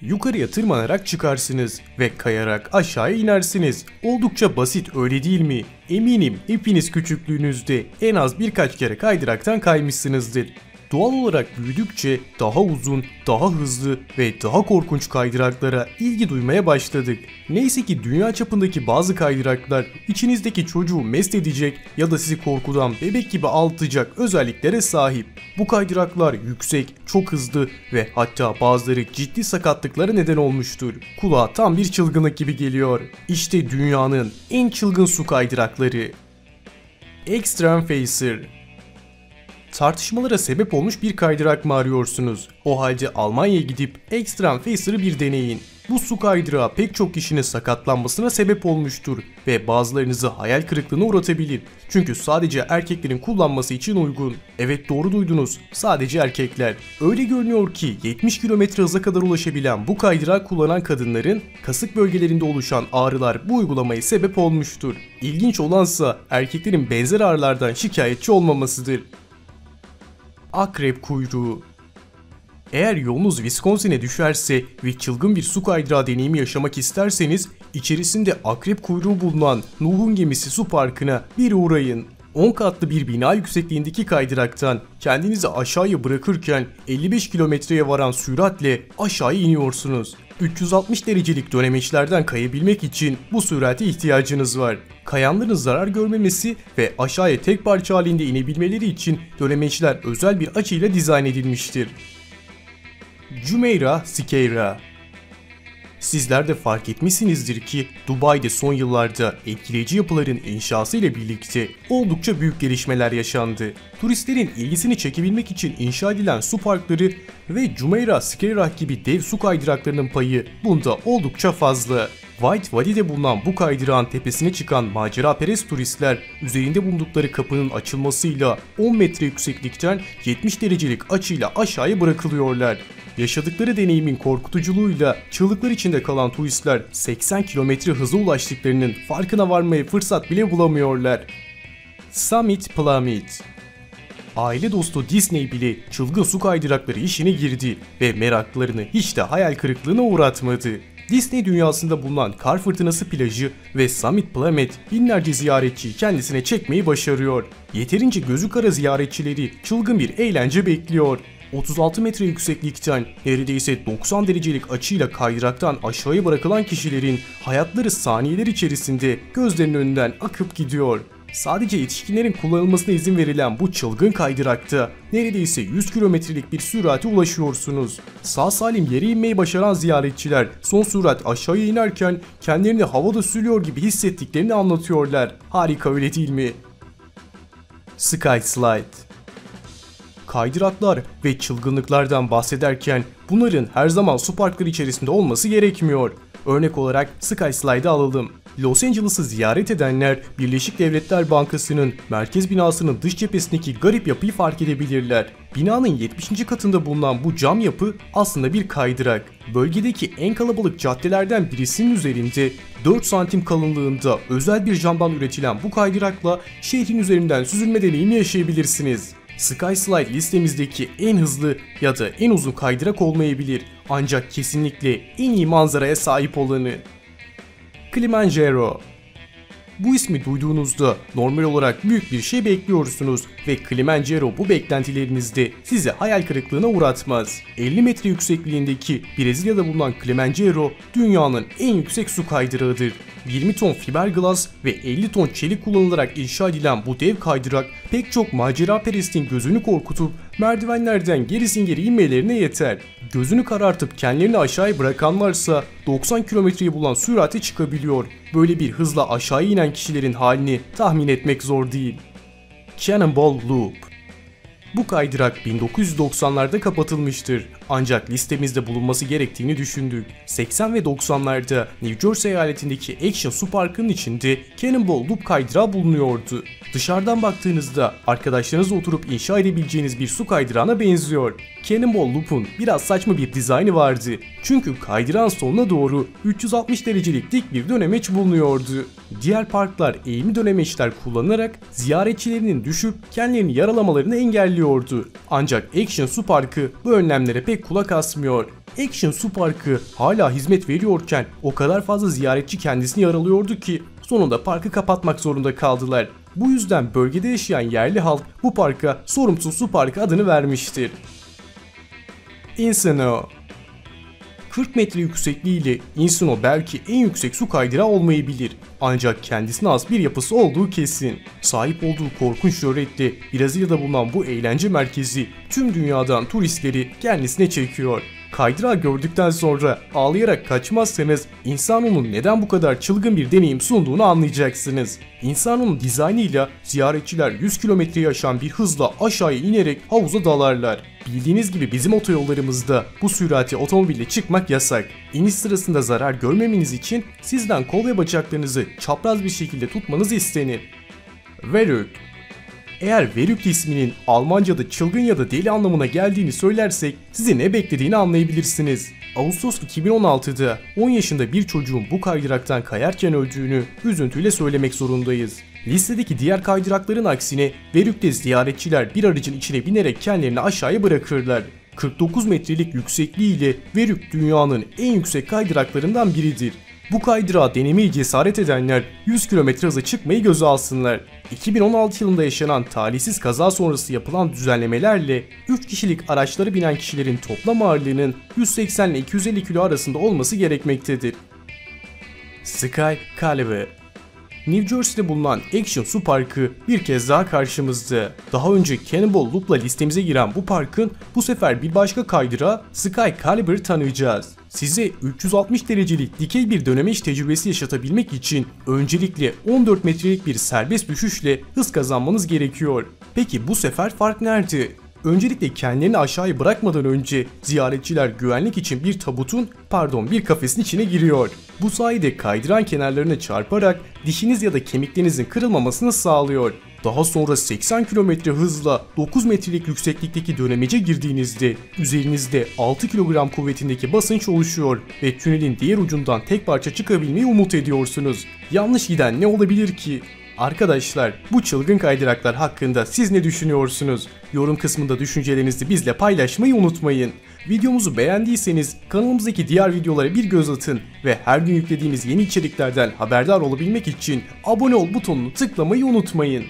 Yukarıya tırmanarak çıkarsınız ve kayarak aşağıya inersiniz. Oldukça basit öyle değil mi? Eminim hepiniz küçüklüğünüzde en az birkaç kere kaydıraktan kaymışsınızdır. Doğal olarak büyüdükçe daha uzun, daha hızlı ve daha korkunç kaydıraklara ilgi duymaya başladık. Neyse ki dünya çapındaki bazı kaydıraklar içinizdeki çocuğu mest edecek ya da sizi korkudan bebek gibi ağlatacak özelliklere sahip. Bu kaydıraklar yüksek, çok hızlı ve hatta bazıları ciddi sakatlıklara neden olmuştur. Kulağa tam bir çılgınlık gibi geliyor. İşte dünyanın en çılgın su kaydırakları. Extreme Facer Tartışmalara sebep olmuş bir kaydırak mı arıyorsunuz? O halde Almanya'ya gidip Extreme Facer'ı bir deneyin. Bu su kaydırağı pek çok kişinin sakatlanmasına sebep olmuştur ve bazılarınızı hayal kırıklığına uğratabilir. Çünkü sadece erkeklerin kullanması için uygun. Evet doğru duydunuz. Sadece erkekler. Öyle görünüyor ki 70 km hıza kadar ulaşabilen bu kaydırağı kullanan kadınların kasık bölgelerinde oluşan ağrılar bu uygulamaya sebep olmuştur. İlginç olansa erkeklerin benzer ağrılardan şikayetçi olmamasıdır. Akrep kuyruğu eğer yolunuz Wisconsin'e düşerse ve çılgın bir su kaydırağı deneyimi yaşamak isterseniz içerisinde akrep kuyruğu bulunan Nuh'un gemisi su parkına bir uğrayın. 10 katlı bir bina yüksekliğindeki kaydıraktan kendinizi aşağıya bırakırken 55 kilometreye varan süratle aşağıya iniyorsunuz. 360 derecelik dönemeçlerden kayabilmek için bu sürate ihtiyacınız var. Kayanların zarar görmemesi ve aşağıya tek parça halinde inebilmeleri için dönemeçler özel bir açıyla dizayn edilmiştir. Jumeirah Sikeira Sizler de fark etmişsinizdir ki Dubai'de son yıllarda etkileyici yapıların inşası ile birlikte oldukça büyük gelişmeler yaşandı. Turistlerin ilgisini çekebilmek için inşa edilen su parkları ve Jumeirah Sikeirah gibi dev su kaydıraklarının payı bunda oldukça fazla. White Valley'de bulunan bu kaydırağın tepesine çıkan macera perest turistler üzerinde bulundukları kapının açılmasıyla 10 metre yükseklikten 70 derecelik açıyla aşağıya bırakılıyorlar. Yaşadıkları deneyimin korkutuculuğuyla çığlıklar içinde kalan turistler 80 km hıza ulaştıklarının farkına varmaya fırsat bile bulamıyorlar. Summit Plummet Aile dostu Disney bile çılgın su kaydırakları işine girdi ve meraklarını hiç de hayal kırıklığına uğratmadı. Disney dünyasında bulunan kar fırtınası plajı ve Summit Plummet binlerce ziyaretçiyi kendisine çekmeyi başarıyor. Yeterince gözü kara ziyaretçileri çılgın bir eğlence bekliyor. 36 metre yükseklikten neredeyse 90 derecelik açıyla kaydıraktan aşağıya bırakılan kişilerin hayatları saniyeler içerisinde gözlerinin önünden akıp gidiyor. Sadece yetişkinlerin kullanılmasına izin verilen bu çılgın kaydırakta neredeyse 100 kilometrelik bir sürate ulaşıyorsunuz. Sağ salim yere inmeyi başaran ziyaretçiler son sürat aşağıya inerken kendilerini havada sürüyor gibi hissettiklerini anlatıyorlar. Harika öyle değil mi? Sky Slide kaydıraklar ve çılgınlıklardan bahsederken bunların her zaman su parkları içerisinde olması gerekmiyor. Örnek olarak Sky Slide'ı alalım. Los Angeles'ı ziyaret edenler Birleşik Devletler Bankası'nın merkez binasının dış cephesindeki garip yapıyı fark edebilirler. Binanın 70. katında bulunan bu cam yapı aslında bir kaydırak. Bölgedeki en kalabalık caddelerden birisinin üzerinde 4 santim kalınlığında özel bir camdan üretilen bu kaydırakla şehrin üzerinden süzülme deneyimi yaşayabilirsiniz. Skyslide listemizdeki en hızlı ya da en uzun kaydırak olmayabilir ancak kesinlikle en iyi manzaraya sahip olanı. Kilimanjaro bu ismi duyduğunuzda normal olarak büyük bir şey bekliyorsunuz ve Kilimanjaro bu beklentilerinizde sizi hayal kırıklığına uğratmaz. 50 metre yüksekliğindeki Brezilya'da bulunan Kilimanjaro dünyanın en yüksek su kaydırağıdır 20 ton fiberglass ve 50 ton çelik kullanılarak inşa edilen bu dev kaydırak pek çok macera perestin gözünü korkutup merdivenlerden gerisin geri inmelerine yeter. Gözünü karartıp kendilerini aşağıya bırakanlarsa 90 kilometreyi bulan sürate çıkabiliyor. Böyle bir hızla aşağıya inen kişilerin halini tahmin etmek zor değil. Cannonball Loop bu kaydırak 1990'larda kapatılmıştır. Ancak listemizde bulunması gerektiğini düşündük. 80 ve 90'larda New Jersey eyaletindeki Action Su Parkı'nın içinde Cannonball Loop kaydırağı bulunuyordu. Dışarıdan baktığınızda arkadaşlarınızla oturup inşa edebileceğiniz bir su kaydırağına benziyor. Cannonball Loop'un biraz saçma bir dizaynı vardı. Çünkü kaydırağın sonuna doğru 360 derecelik dik bir dönemeç bulunuyordu. Diğer parklar eğimli dönemeçler kullanarak ziyaretçilerinin düşüp kendilerini yaralamalarını engelliyordu. Ancak Action Su Parkı bu önlemlere pek kulak asmıyor. Action Su Parkı hala hizmet veriyorken o kadar fazla ziyaretçi kendisini yaralıyordu ki sonunda parkı kapatmak zorunda kaldılar. Bu yüzden bölgede yaşayan yerli halk bu parka Sorumsuz Su Parkı adını vermiştir. Insano 40 metre yüksekliğiyle Insano belki en yüksek su kaydırağı olmayabilir. Ancak kendisine az bir yapısı olduğu kesin. Sahip olduğu korkunç şöhretle Brezilya'da bulunan bu eğlence merkezi tüm dünyadan turistleri kendisine çekiyor. Kaydırağı gördükten sonra ağlayarak kaçmazsanız Insano'nun neden bu kadar çılgın bir deneyim sunduğunu anlayacaksınız. Insano'nun dizaynıyla ziyaretçiler 100 kilometreyi aşan bir hızla aşağıya inerek havuza dalarlar. Bildiğiniz gibi bizim otoyollarımızda bu sürati otomobille çıkmak yasak. İniş sırasında zarar görmemeniz için sizden kol ve bacaklarınızı çapraz bir şekilde tutmanız istenir. Verük eğer Verük isminin Almanca'da çılgın ya da deli anlamına geldiğini söylersek sizi ne beklediğini anlayabilirsiniz. Ağustos 2016'da 10 yaşında bir çocuğun bu kaydıraktan kayarken öldüğünü üzüntüyle söylemek zorundayız. Listedeki diğer kaydırakların aksine Verük'te ziyaretçiler bir aracın içine binerek kendilerini aşağıya bırakırlar. 49 metrelik yüksekliğiyle Verük dünyanın en yüksek kaydıraklarından biridir. Bu kaydırağı denemeyi cesaret edenler 100 km hıza çıkmayı göze alsınlar. 2016 yılında yaşanan talihsiz kaza sonrası yapılan düzenlemelerle 3 kişilik araçları binen kişilerin toplam ağırlığının 180 ile 250 kilo arasında olması gerekmektedir. Sky Calibre New Jersey'de bulunan Action Su Parkı bir kez daha karşımızda. Daha önce Cannibal Loop'la listemize giren bu parkın bu sefer bir başka kaydıra Sky Calibre tanıyacağız. Size 360 derecelik dikey bir dönemeç tecrübesi yaşatabilmek için öncelikle 14 metrelik bir serbest düşüşle hız kazanmanız gerekiyor. Peki bu sefer fark nerede? Öncelikle kendilerini aşağıya bırakmadan önce ziyaretçiler güvenlik için bir tabutun, pardon bir kafesin içine giriyor. Bu sayede kaydıran kenarlarına çarparak dişiniz ya da kemiklerinizin kırılmamasını sağlıyor. Daha sonra 80 km hızla 9 metrelik yükseklikteki dönemece girdiğinizde üzerinizde 6 kilogram kuvvetindeki basınç oluşuyor ve tünelin diğer ucundan tek parça çıkabilmeyi umut ediyorsunuz. Yanlış giden ne olabilir ki? Arkadaşlar bu çılgın kaydıraklar hakkında siz ne düşünüyorsunuz? Yorum kısmında düşüncelerinizi bizle paylaşmayı unutmayın. Videomuzu beğendiyseniz kanalımızdaki diğer videolara bir göz atın ve her gün yüklediğimiz yeni içeriklerden haberdar olabilmek için abone ol butonunu tıklamayı unutmayın.